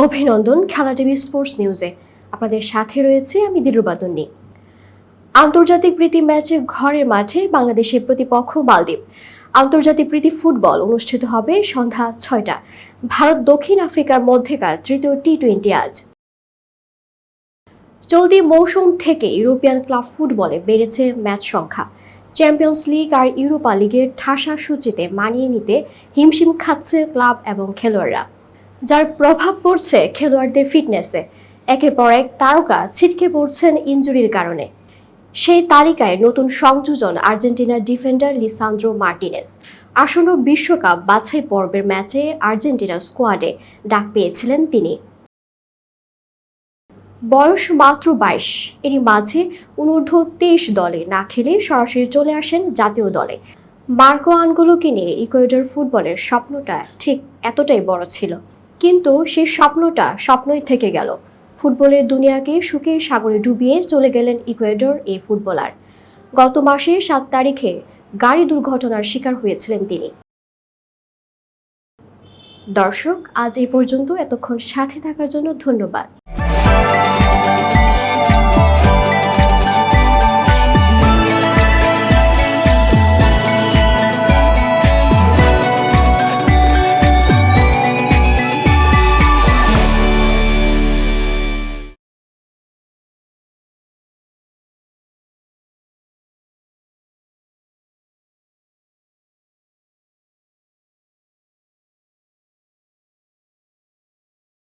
অভিনন্দন খেলা TV sports নিউজে। আপনাদের সাথে রয়েছে আমি দিলরুবাদুন্নি আন্তর্জাতিক প্রীতি ম্যাচে ঘরের মাঠে বাংলাদেশের প্রতিপক্ষ মালদ্বীপ। আন্তর্জাতিক প্রীতি ফুটবল অনুষ্ঠিত হবে সন্ধ্যা ছয়টা। ভারত দক্ষিণ আফ্রিকার মধ্যেকার তৃতীয় টি টোয়েন্টি আজ। চলতি মৌসুম থেকে ইউরোপিয়ান ক্লাব ফুটবলে বেড়েছে ম্যাচ সংখ্যা। চ্যাম্পিয়ন্স লিগ আর ইউরোপা লিগের ঠাসা সূচিতে মানিয়ে নিতে হিমশিম খাচ্ছে ক্লাব এবং খেলোয়াড়রা। যার প্রভাব পড়ছে খেলোয়াড়দের ফিটনেসে একের পর এক তারকা ছিটকে পড়ছেন ইনজুরির কারণে। সেই তালিকায় নতুন সংযোজন আর্জেন্টিনার ডিফেন্ডার লিসান্দ্রো মার্টিনেস। আসন্ন বিশ্বকাপ বাছাই পর্বের ম্যাচে আর্জেন্টিনা স্কোয়াডে ডাক পেয়েছিলেন তিনি। বয়স মাত্র বাইশ। এরই মাঝে অনূর্ধ্ব তেইশ দলে না খেলে সরাসরি চলে আসেন জাতীয় দলে। মার্কো আনগুলোকে নিয়ে ইকুয়েডর ফুটবলের স্বপ্নটা ঠিক এতটাই বড় ছিল। কিন্তু সেই স্বপ্নটা স্বপ্নই থেকে গেল। ফুটবলের দুনিয়াকে সুখের সাগরে ডুবিয়ে চলে গেলেন ইকুয়েডর এই ফুটবলার। গত মাসে সাত তারিখে গাড়ি দুর্ঘটনার শিকার হয়েছিলেন তিনি। দর্শক, আজ এই পর্যন্ত। এতক্ষণ সাথে থাকার জন্য ধন্যবাদ।